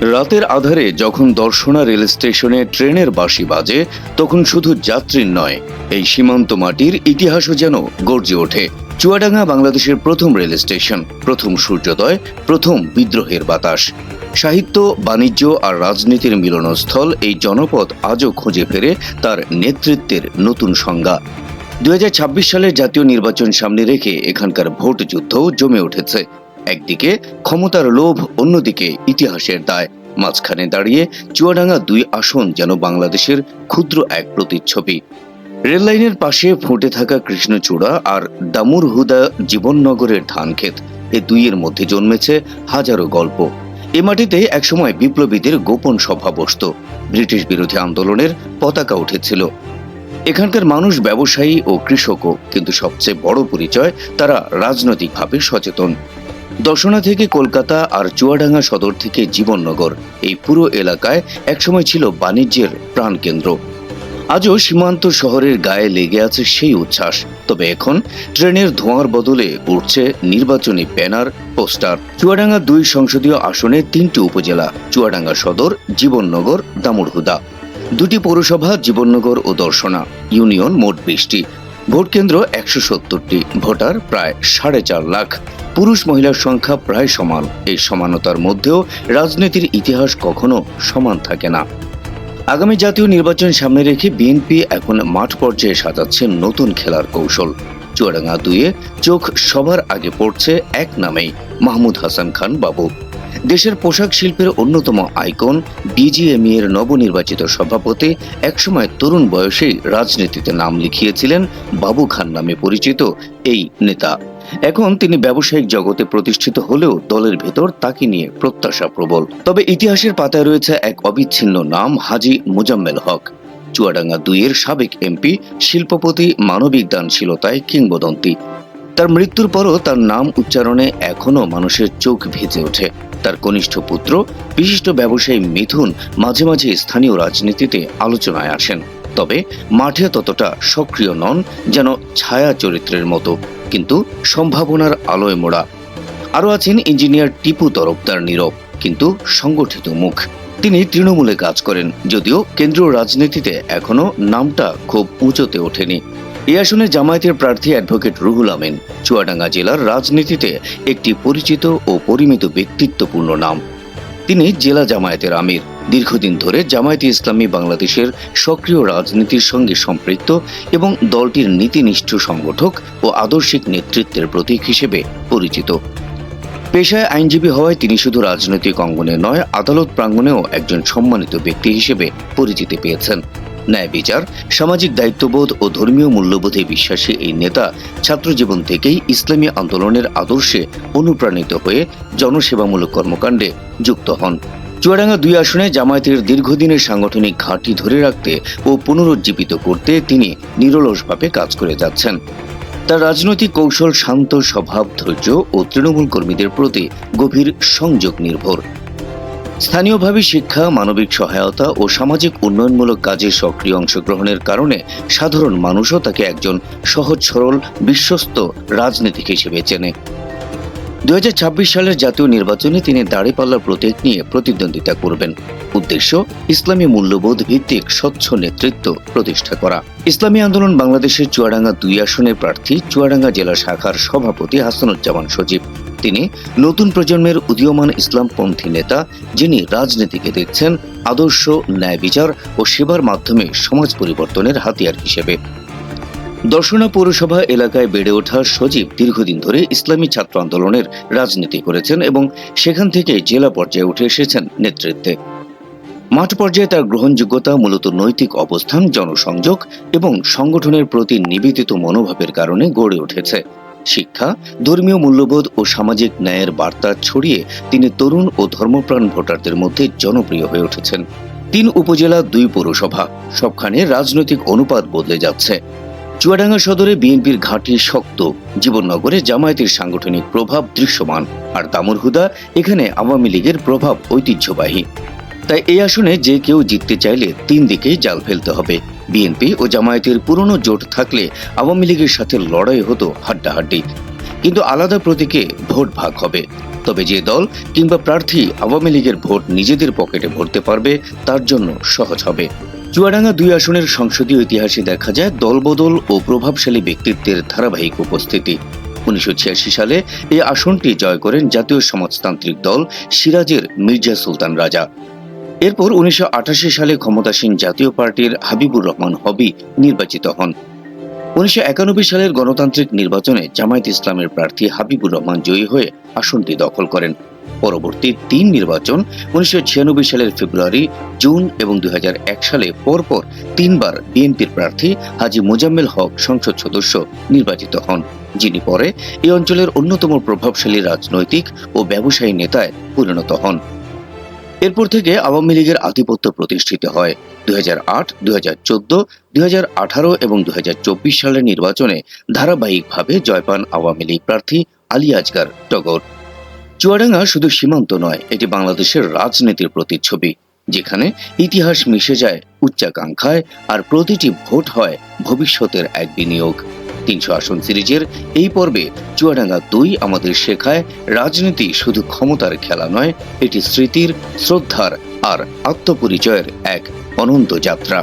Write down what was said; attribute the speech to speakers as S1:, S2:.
S1: রাতের আধারে যখন দর্শনা রেল স্টেশনে ট্রেনের বাঁশি বাজে, তখন শুধু যাত্রীর নয়, এই সীমান্ত মাটির ইতিহাসও যেন গর্জে ওঠে। চুয়াডাঙ্গা বাংলাদেশের প্রথম রেল স্টেশন, প্রথম সূর্যোদয়, প্রথম বিদ্রোহের বাতাস। সাহিত্য, বাণিজ্য আর রাজনীতির মিলনস্থল এই জনপদ আজও খুঁজে ফেরে তার নেতৃত্বের নতুন সংজ্ঞা। দু হাজার ছাব্বিশ সালের জাতীয় নির্বাচন সামনে রেখে এখানকার ভোট যুদ্ধও জমে উঠেছে। একদিকে ক্ষমতার লোভ, অন্যদিকে ইতিহাসের দায়। মাঝখানে দাঁড়িয়ে চুয়াডাঙ্গা দুই আসন যেন বাংলাদেশের ক্ষুদ্র এক প্রতিচ্ছবি। রেললাইনের পাশে ফুটে থাকা কৃষ্ণচূড়া আর দামুর হুদা জীবননগরের ধানক্ষেত, এ দুইয়ের মধ্যে জন্মেছে হাজারো গল্প। এ মাটিতে একসময় বিপ্লবীদের গোপন সভা বসত, ব্রিটিশ বিরোধী আন্দোলনের পতাকা উঠেছিল। এখানকার মানুষ ব্যবসায়ী ও কৃষকও, কিন্তু সবচেয়ে বড় পরিচয় তারা রাজনৈতিকভাবে সচেতন। দর্শনা থেকে কলকাতা আর চুয়াডাঙ্গা সদর থেকে জীবননগর, এই পুরো এলাকায় একসময় ছিল বাণিজ্যের প্রাণকেন্দ্র। আজও সীমান্ত শহরের গায়ে লেগে আছে সেই উচ্ছ্বাস। তবে এখন ট্রেনের ধোঁয়ার বদলে উঠছে নির্বাচনী ব্যানার, পোস্টার। চুয়াডাঙ্গা দুই সংসদীয় আসনে তিনটি উপজেলা, চুয়াডাঙ্গা সদর, জীবননগর, দামুড়হুদা। দুটি পৌরসভা, জীবননগর ও দর্শনা। ইউনিয়ন মোট বিশটি। ভোট কেন্দ্র একশো সত্তরটি, ভোটার প্রায় সাড়ে চার লাখ। পুরুষ মহিলার সংখ্যা প্রায় সমান। এই সমানতার মধ্যেও রাজনীতির ইতিহাস কখনো সমান থাকে না। আগামী জাতীয় নির্বাচন সামনে রেখে বিএনপি এখন মাঠ পর্যায়ে সাজাচ্ছে নতুন খেলার কৌশল। চুয়াডাঙ্গা দুয়ে চোখ সবার আগে পড়ছে এক নামেই, মাহমুদ হাসান খান বাবু। দেশের পোশাক শিল্পের অন্যতম আইকন বিজিএমই এর নবনির্বাচিত সভাপতি, একসময় তরুণ বয়সেই রাজনীতিতে নাম লিখিয়েছিলেন বাবু খান নামে পরিচিত এই নেতা। এখন তিনি ব্যবসায়িক জগতে প্রতিষ্ঠিত হলেও দলের ভেতর তাকে নিয়ে প্রত্যাশা প্রবল। তবে ইতিহাসের পাতায় রয়েছে এক অবিচ্ছিন্ন নাম, হাজি মুজাম্মেল হক। চুয়াডাঙ্গা দুইয়ের সাবেক এমপি, শিল্পপতি, মানবিক দানশীলতায় কিংবদন্তি। তার মৃত্যুর পরও তার নাম উচ্চারণে এখনও মানুষের চোখ ভেজে ওঠে। তার কনিষ্ঠ পুত্র, বিশিষ্ট ব্যবসায়ী মিথুন মাঝে মাঝে স্থানীয় রাজনীতিতে আলোচনায় আসেন। তবে মাঠে ততটা সক্রিয় নন যেন ছায়া চরিত্রের মতো, কিন্তু সম্ভাবনার আলোয় মোড়া। আরও আছেন ইঞ্জিনিয়ার টিপু তরফদার নীরব, কিন্তু সংগঠিত মুখ। তিনি তৃণমূলে কাজ করেন, যদিও কেন্দ্রীয় রাজনীতিতে এখনও নামটা খুব উঁচুতে ওঠেনি। এই আসনে জামায়াতের প্রার্থী অ্যাডভোকেট রুহুল আমিন, চুয়াডাঙ্গা জেলার রাজনীতিতে একটি পরিচিত ও পরিমিত ব্যক্তিত্বপূর্ণ নাম। তিনি জেলা জামায়াতের আমির। দীর্ঘদিন ধরে জামায়াতে ইসলামী বাংলাদেশের সক্রিয় রাজনীতির সঙ্গে সম্পৃক্ত এবং দলটির নীতিনিষ্ঠ সংগঠক ও আদর্শিক নেতৃত্বের প্রতীক হিসেবে পরিচিত। পেশায় আইনজীবী হওয়ায় তিনি শুধু রাজনৈতিক অঙ্গনে নয়, আদালত প্রাঙ্গণেও একজন সম্মানিত ব্যক্তি হিসেবে পরিচিতি পেয়েছেন। ন্যায় বিচার, সামাজিক দায়িত্ববোধ ও ধর্মীয় মূল্যবোধে বিশ্বাসী এই নেতা ছাত্রজীবন থেকেই ইসলামী আন্দোলনের আদর্শে অনুপ্রাণিত হয়ে জনসেবামূলক কর্মকাণ্ডে যুক্ত হন। চুয়াডাঙ্গা দুই আসনে জামায়াতের দীর্ঘদিনের সাংগঠনিক ঘাঁটি ধরে রাখতে ও পুনরুজ্জীবিত করতে তিনি নিরলসভাবে কাজ করে যাচ্ছেন। তার রাজনৈতিক কৌশল শান্ত স্বভাব ধৈর্য ও তৃণমূল কর্মীদের প্রতি গভীর সংযোগ নির্ভর। স্থানীয়ভাবে শিক্ষা, মানবিক সহায়তা ও সামাজিক উন্নয়নমূলক কাজে সক্রিয় অংশগ্রহণের কারণে সাধারণ মানুষও তাকে একজন সহজ, সরল, বিশ্বস্ত রাজনীতিক হিসেবে চেনে। দু হাজার ছাব্বিশ সালের জাতীয় নির্বাচনে তিনি দাঁড়িপাল্লার প্রতীক নিয়ে প্রতিদ্বন্দ্বিতা করবেন। উদ্দেশ্য, ইসলামী মূল্যবোধ ভিত্তিক স্বচ্ছ নেতৃত্ব প্রতিষ্ঠা করা। ইসলামী আন্দোলন বাংলাদেশের চুয়াডাঙ্গা দুই আসনের প্রার্থী, চুয়াডাঙ্গা জেলা শাখার সভাপতি হাসানুজ্জামান সজীব। তিনি নতুন প্রজন্মের উদীয়মান ইসলামপন্থী নেতা, যিনি রাজনীতিকে দেখছেন আদর্শ, ন্যায় বিচার ও সেবার মাধ্যমে সমাজ পরিবর্তনের হাতিয়ার হিসেবে। দর্শনা পৌরসভা এলাকায় বেড়ে ওঠা সজীব দীর্ঘদিন ধরে ইসলামী ছাত্র আন্দোলনের রাজনীতি করেছেন এবং সেখান থেকে জেলা পর্যায়ে উঠে এসেছেন নেতৃত্বে। মাঠ পর্যায়ে তার গ্রহণযোগ্যতা মূলত নৈতিক অবস্থান, জনসংযোগ এবং সংগঠনের প্রতি নিবেদিত মনোভাবের কারণে গড়ে উঠেছে। শিক্ষা, ধর্মীয় মূল্যবোধ ও সামাজিক ন্যায়ের বার্তা ছড়িয়ে তিনি তরুণ ও ধর্মপ্রাণ ভোটারদের মধ্যে জনপ্রিয় হয়ে উঠেছেন। তিন উপজেলা, দুই পৌরসভা, সবখানে রাজনৈতিক অনুপাত বদলে যাচ্ছে। চুয়াডাঙ্গা সদরে বিএনপির ঘাঁটি শক্ত, জীবননগরে জামায়াতের সাংগঠনিক প্রভাব দৃশ্যমান, আর দামুরহুদা এখানে আওয়ামী লীগের প্রভাব ঐতিহ্যবাহী। তাই এই আসনে যে কেউ জিততে চাইলে তিন দিকেই জাল ফেলতে হবে। বিএনপি ও জামায়াতের পুরনো জোট থাকলে আওয়ামী লীগের সাথে লড়াই হতো হাড্ডাহাড্ডি। কিন্তু আলাদা প্রতীকে ভোট ভাগ হবে। তবে যে দল কিংবা প্রার্থী আওয়ামী লীগের ভোট নিজেদের পকেটে ভরতে পারবে, তার জন্য সহজ হবে। চুয়াডাঙ্গা দুই আসনের সংসদীয় ইতিহাসে দেখা যায় দলবদল ও প্রভাবশালী ব্যক্তিত্বের ধারাবাহিক উপস্থিতি। উনিশশো ছিয়াশি সালে এই আসনটি জয় করেন জাতীয় সমাজতান্ত্রিক দল সিরাজের মির্জা সুলতান রাজা। এরপর উনিশশো আঠাশি সালে ক্ষমতাসীন জাতীয় পার্টির হাবিবুর রহমান হবি নির্বাচিত হন। উনিশশো একানব্বই সালের গণতান্ত্রিক নির্বাচনে জামায়াত ইসলামের প্রার্থী হাবিবুর রহমান জয়ী হয়ে আসনটি দখল করেন। পরবর্তী তিন নির্বাচন উনিশশো ছিয়ানব্বই সালের ফেব্রুয়ারি, জুন এবং দুই হাজার এক সালে পরপর তিনবার বিএনপির প্রার্থী হাজি মোজাম্মেল হক সংসদ সদস্য নির্বাচিত হন, যিনি পরে এই অঞ্চলের অন্যতম প্রভাবশালী রাজনৈতিক ও ব্যবসায়ী নেতায় পরিণত হন। এরপর থেকে আওয়ামী লীগের আধিপত্য প্রতিষ্ঠিত হয়। দুই হাজার আট, দুই হাজার চোদ্দ, দুই হাজার আঠারো এবং দুই হাজার চব্বিশ সালের নির্বাচনে ধারাবাহিকভাবে জয় পান আওয়ামী লীগ প্রার্থী আলী আজগার টগর। চুয়াডাঙ্গা শুধু সীমান্ত নয়, এটি বাংলাদেশের রাজনীতির প্রতিচ্ছবি, যেখানে ইতিহাস মিশে যায় উচ্চাকাঙ্ক্ষায় আর প্রতিটি ভোট হয় ভবিষ্যতের এক বিনিয়োগ। তিনশো আসন সিরিজের এই পর্বে চুয়াডাঙ্গা দুই আমাদের শেখায় রাজনীতি শুধু ক্ষমতার খেলা নয়, এটি স্মৃতির, শ্রদ্ধার আর আত্মপরিচয়ের এক অনন্ত যাত্রা।